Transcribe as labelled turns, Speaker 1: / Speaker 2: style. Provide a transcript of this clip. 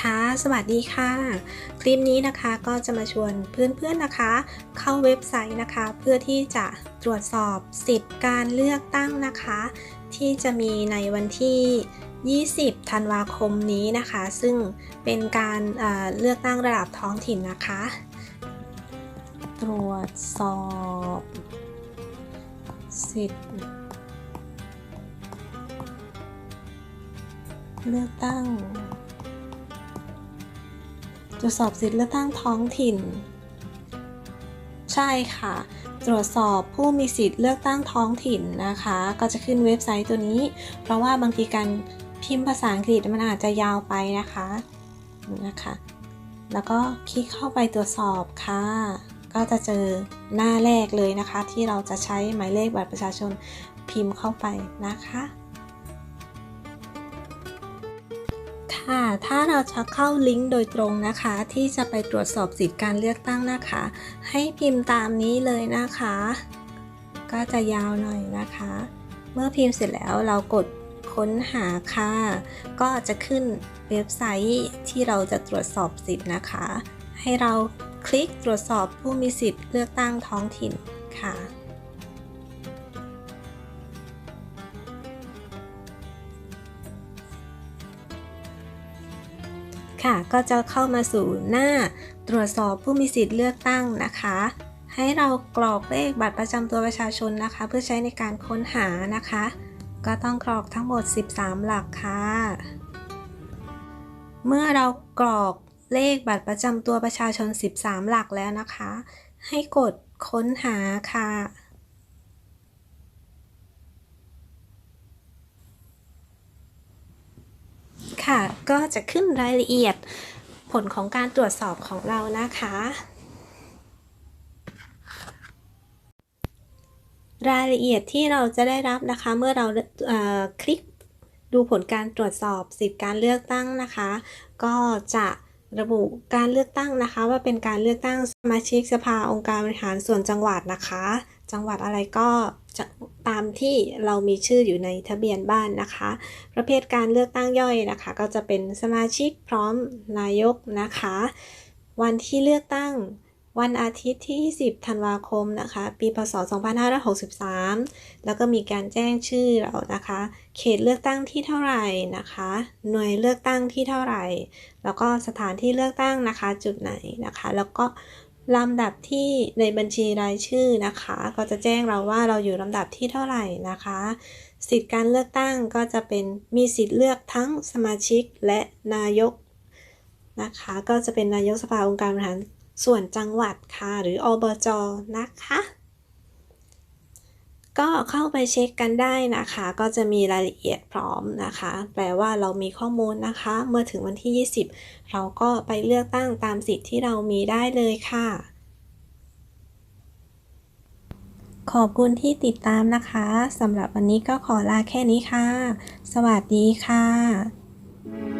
Speaker 1: ค่ะ สวัสดีค่ะ คลิปนี้นะคะก็จะมาชวนเพื่อนๆนะคะ เข้าเว็บไซต์นะคะ เพื่อที่จะตรวจสอบสิทธิ์การเลือกตั้งนะคะ ที่จะมีในวันที่ 20 ธันวาคมนี้นะคะ ซึ่งเป็นการเอ่อเลือกตั้งระดับท้องถิ่นนะคะ ตรวจสอบ สิทธิ์เลือกตั้ง ตรวจสอบสิทธิเลือกตั้งท้องถิ่น ใช่ค่ะ ตรวจสอบผู้มีสิทธิ์เลือกตั้งท้องถิ่นนะคะ ก็จะขึ้นเว็บไซต์ตัวนี้ เพราะว่าบางทีการพิมพ์ภาษาอังกฤษมันอาจจะยาวไปนะคะนะคะ แล้วก็คลิกเข้าไปตรวจสอบค่ะ ก็จะเจอหน้าแรกเลยนะคะ ที่เราจะใช้หมายเลขบัตรประชาชนพิมพ์เข้าไปนะคะ ค่ะ ถ้าเราจะเข้าลิงก์โดยตรงนะคะ ที่จะไปตรวจสอบสิทธิการเลือกตั้งนะคะ ให้พิมพ์ตามนี้เลยนะคะ ก็จะยาวหน่อยนะคะ เมื่อพิมพ์เสร็จแล้วเรากดค้นหาค่ะ ก็จะขึ้นเว็บไซต์ที่เราจะตรวจสอบสิทธิ์นะคะ ให้เราคลิกตรวจสอบผู้มีสิทธิ์เลือกตั้งท้องถิ่นค่ะ ค่ะ ก็จะเข้ามาสู่หน้าตรวจสอบผู้มีสิทธิ์เลือกตั้งนะคะ ให้เรากรอกเลขบัตรประจำตัวประชาชนนะคะ เพื่อใช้ในการค้นหานะคะ ก็ต้องกรอกทั้งหมด 13 หลักค่ะ เมื่อเรากรอกเลขบัตรประจำตัวประชาชน 13 หลักแล้วนะคะ ให้กดค้นหาค่ะ ค่ะ ก็จะขึ้นรายละเอียดผลของการตรวจสอบของเรานะคะ รายละเอียดที่เราจะได้รับนะคะเมื่อเราเคลิกดูผลการตรวจสอบสิทธิการเลือกตั้งนะคะ ก็จะระบุการเลือกตั้งนะคะ ว่าเป็นการเลือกตั้งสมาชิกสภาองค์การบริหารส่วนจังหวัดนะคะ จังหวัดอะไรก็ตามที่เรามีชื่ออยู่ในทะเบียนบ้านนะคะ ประเภทการเลือกตั้งย่อยนะคะ ก็จะเป็นสมาชิกพร้อมนายกนะคะ วันที่เลือกตั้งวันอาทิตย์ที่ 10 ธันวาคมนะคะ ปี พศ 2563 แล้วก็มีการแจ้งชื่อเรานะคะ เขตเลือกตั้งที่เท่าไหร่นะคะ หน่วยเลือกตั้งที่เท่าไหร่ แล้วก็สถานที่เลือกตั้งนะคะ จุดไหนนะคะ แล้วก็ ลำดับที่ในบัญชีรายชื่อนะคะ ก็จะแจ้งเราว่าเราอยู่ลำดับที่เท่าไหร่นะคะ สิทธิการเลือกตั้งก็จะเป็นมีสิทธิ์เลือกทั้งสมาชิกและนายกนะคะ ก็จะเป็นนายกสภาองค์การบริหารส่วนจังหวัดค่ะ หรืออบจนะคะ ก็เข้าไปเช็คกันได้นะคะ ก็จะมีรายละเอียดพร้อมนะคะ แปลว่าเรามีข้อมูลนะคะ เมื่อถึงวันที่ 20 เราก็ไปเลือกตั้งตามสิทธิ์ที่เรามีได้เลยค่ะ ขอบคุณที่ติดตามนะคะสำหรับวันนี้ก็ขอลาแค่นี้ค่ะ สวัสดีค่ะ